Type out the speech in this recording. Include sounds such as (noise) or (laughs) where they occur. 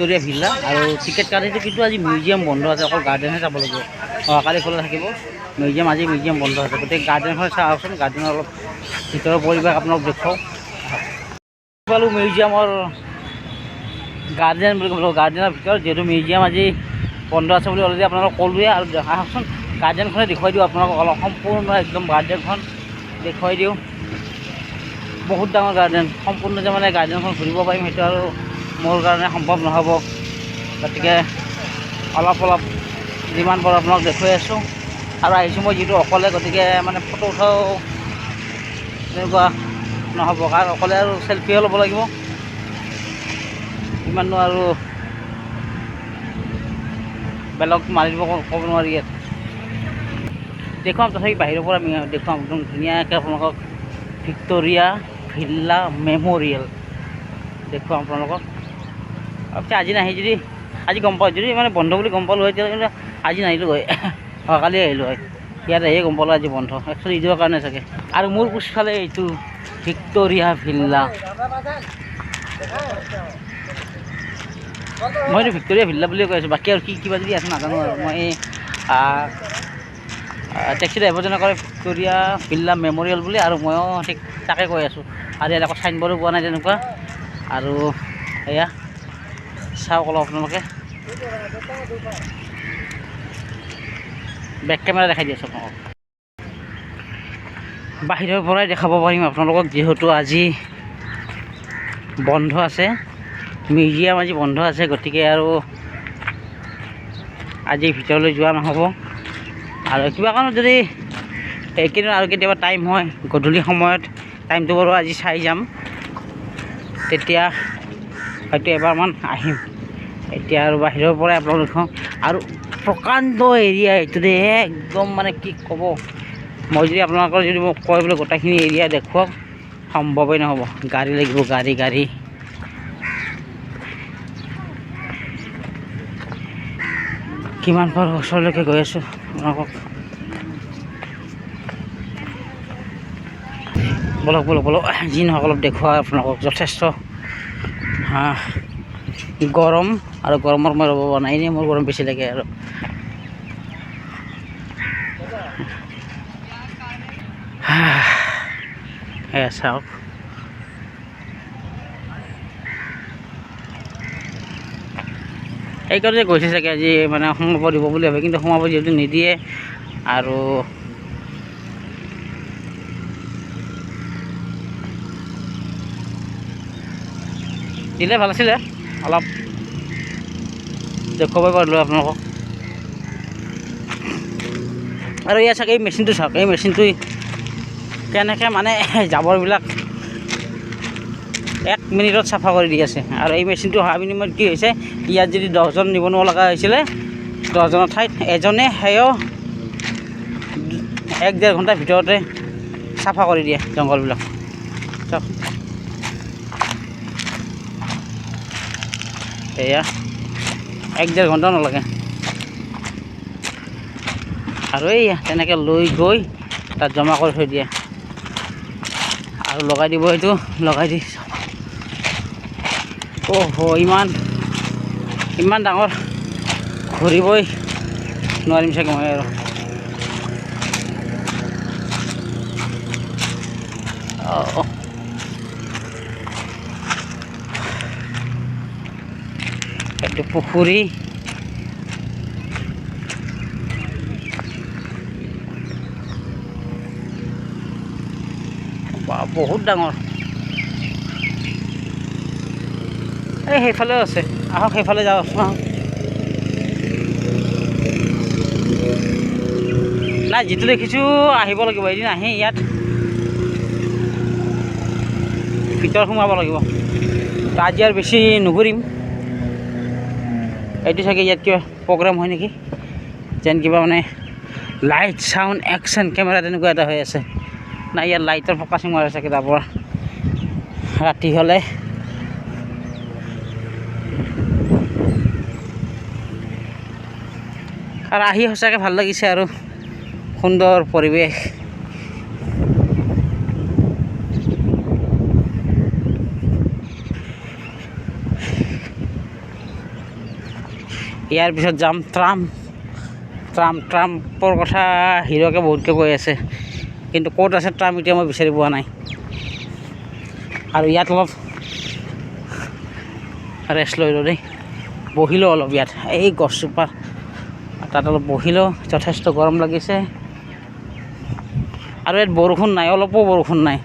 Victoria ভিল্লা আৰু ticket কাটিছে কিন্তু আজি মিউজিয়াম বন্ধ আছে, অকল গাৰ্ডেনহে যাব লাগিব। অহাকালি খোলা থাকিব। মিউজিয়াম, আজি মিউজিয়াম বন্ধ আছে। গতিকে গাৰ্ডেনখন চাওকচোন গাৰ্ডেনৰ অলপ ভিতৰৰ পৰিৱেশ আপোনালোক দেখুৱাওক। পালোঁ মিউজিয়ামৰ গাৰ্ডেন বুলি ক'ব গাৰ্ডেনৰ ভিতৰত যিহেতু মিউজিয়াম আজি বন্ধ আছে বুলি অলৰেডি আপোনালোকক ক'লোৱে। আৰু আহকচোন, গাৰ্ডেনখনে দেখুৱাই দিওঁ আপোনালোকক অলপ সম্পূৰ্ণ একদম গাৰ্ডেনখন দেখুৱাই দিওঁ। বহুত ডাঙৰ গাৰ্ডেন। সম্পূৰ্ণ যে মানে গাৰ্ডেনখন ঘূৰিব পাৰিম সেইটো আৰু মোৰ কাৰণে সম্ভৱ নহ'ব। গতিকে অলপ অলপ যিমান পাৰোঁ আপোনাক দেখুৱাই আছোঁ। আৰু আহিছোঁ মই যিটো অকলে, গতিকে মানে ফটো উঠাও তেনেকুৱা নহ'ব। কাৰণ অকলে আৰু চেলফিও ল'ব লাগিব। ইমাননো আৰু বেলেগ মাৰি দিব ক'ব নোৱাৰি ইয়াত। দেখুৱাম, তথাপি বাহিৰৰ পৰা আমি দেখুৱাম। একদম ধুনীয়াকৈ আপোনালোকক ভিক্টৰিয়া ভিল্লা মেম'ৰিয়েল দেখুৱাম আপোনালোকক। আচ্ছা আজি নাহি যদি, আজি গম পাওঁ, যদি মানে বন্ধ বুলি গম পালোঁ হয় তেতিয়াহ'লে আজি নাহিলোঁ হয়। (laughs) অহাকালি আহিলোঁ হয়। ইয়াত আহিয়ে গম পালোঁ আজি বন্ধ। একচুৱেলি ঈদৰ কাৰণে চাগে। আৰু মোৰ পিছফালে এইটো ভিক্টৰিয়া ভিল্লা। মই এইটো ভিক্টৰিয়া ভিল্লা বুলিয়ে কৈ আছোঁ। বাকী আৰু কি, কিবা যদি আছে নাজানো আৰু। মই এই টেক্সি ড্ৰাইভাৰজনে কয় ভিক্টৰিয়া ভিল্লা মেম'ৰিয়েল বুলি। আৰু ময়ো ঠিক তাকে কৈ আছোঁ। আৰু ইয়াত আকৌ চাইনবৰ্ডো পোৱা নাই তেনেকুৱা। আৰু এয়া চাওক অলপ আপোনালোকে। বেক কেমেৰা দেখাই দি আছোঁ আপোনালোকক বাহিৰৰ পৰাই দেখাব পাৰিম আপোনালোকক, যিহেতু আজি বন্ধ আছে। মিউজিয়াম আজি বন্ধ আছে, গতিকে আৰু আজি ভিতৰলৈ যোৱা নহ'ব। আৰু কিবা কাৰণত যদি এইকেইদিন আৰু কেতিয়াবা টাইম হয়, গধূলি সময়ত টাইমটো বাৰু আজি চাই যাম। তেতিয়া হয়তো এবাৰমান আহিম। এতিয়া আৰু বাহিৰৰ পৰাই আপোনালোক দেখুৱাওঁ। আৰু প্ৰকাণ্ড এৰিয়া এইটো দেই একদম মানে কি ক'ব। মই যদি আপোনালোকৰ যদি কয় বোলে গোটেইখিনি এৰিয়া দেখুৱাওক, সম্ভৱেই নহ'ব। গাড়ী লাগিব, গাড়ী গাড়ী। কিমান পাৰোঁ ওচৰলৈকে গৈ আছোঁ, আপোনালোকক? বলক বলক বলক, যি নহওক অলপ দেখুওৱা আপোনালোকক যথেষ্ট। গৰম। আৰু গৰমৰ মই ৰ'ব পৰা নাই। এনেই মোৰ গৰম বেছি লাগে আৰু। (sighs) এয়া চাওক। সেইকাৰণে গৈছে চাগে আজি মানে সোমাব দিব বুলি ভাবে, কিন্তু সোমাব যিহেতু নিদিয়ে আৰু দিলে ভালো আছিলে, অলপ। দেখুৱাব পাৰিলোঁ আপোনালোকক আৰু ইয়াত চাগে এই মেচিনটো চাওক, এই মেচিনটো কেনেকৈ মানে (laughs) জাবৰবিলাক এক মিনিটত চাফা কৰি দি আছে। আৰু এই মেচিনটো অহা বিনিময়ত কি হৈছে, ইয়াত যদি দহজন নিবনুৱা লগা হৈছিলে, দহজনৰ ঠাইত এজনে সেয়াও এক ডেৰ ঘণ্টাৰ ভিতৰতে চাফা কৰি দিয়ে জংঘলবিলাক। চাওক। এয়া। এক ডেৰ ঘণ্টা নালাগে। আৰু এইয়া তেনেকৈ লৈ গৈ তাত জমা কৰি থৈ দিয়ে। আৰু লগাই দিব এইটো লগাই দি অহ ইমান ইমান ডাঙৰ ঘূৰিবই নোৱাৰিম চাগে মই আৰু। অঁ। এইটো পুখুৰী বহুত ডাঙৰ। এই সেইফালেও আছে। আহক, সেইফালে যাওঁ। আহক নাই, যিটো দেখিছোঁ, আহিব লাগিব। এদিন আহি ইয়াত ভিতৰত সোমাব লাগিব। আজি আৰু বেছি নুঘূৰিম। এইটো চাগে ইয়াত কিবা প্ৰগ্ৰাম হয় নেকি? যেন কিবা মানে লাইট চাউণ্ড একশ্যন কেমেৰা তেনেকুৱা এটা হৈ আছে। নাই, ইয়াত লাইটৰ ফ'কাচিং মাৰে চাগে তাৰ পৰা। ৰাতি হ'লে। আৰু আহি সঁচাকৈ ভালো লাগিছে আৰু। সুন্দৰ পৰিৱেশ। ইয়াৰ পিছত যাম, ট্ৰাম। ট্ৰাম ট্ৰাম্পৰ কথা হিৰকে বহুতকৈ কৈ আছে। কিন্তু ক'ত আছে ট্ৰাম্প এতিয়া মই বিচাৰি পোৱা নাই। আৰু ইয়াত অলপ ৰেষ্ট লৈ লওঁ দেই। বহিলোঁ অলপ ইয়াত। এই গছজোপা তাত অলপ বহিলোঁ, যথেষ্ট গৰম লাগিছে। আৰু ইয়াত বৰষুণ নাই, অলপো বৰষুণ নাই।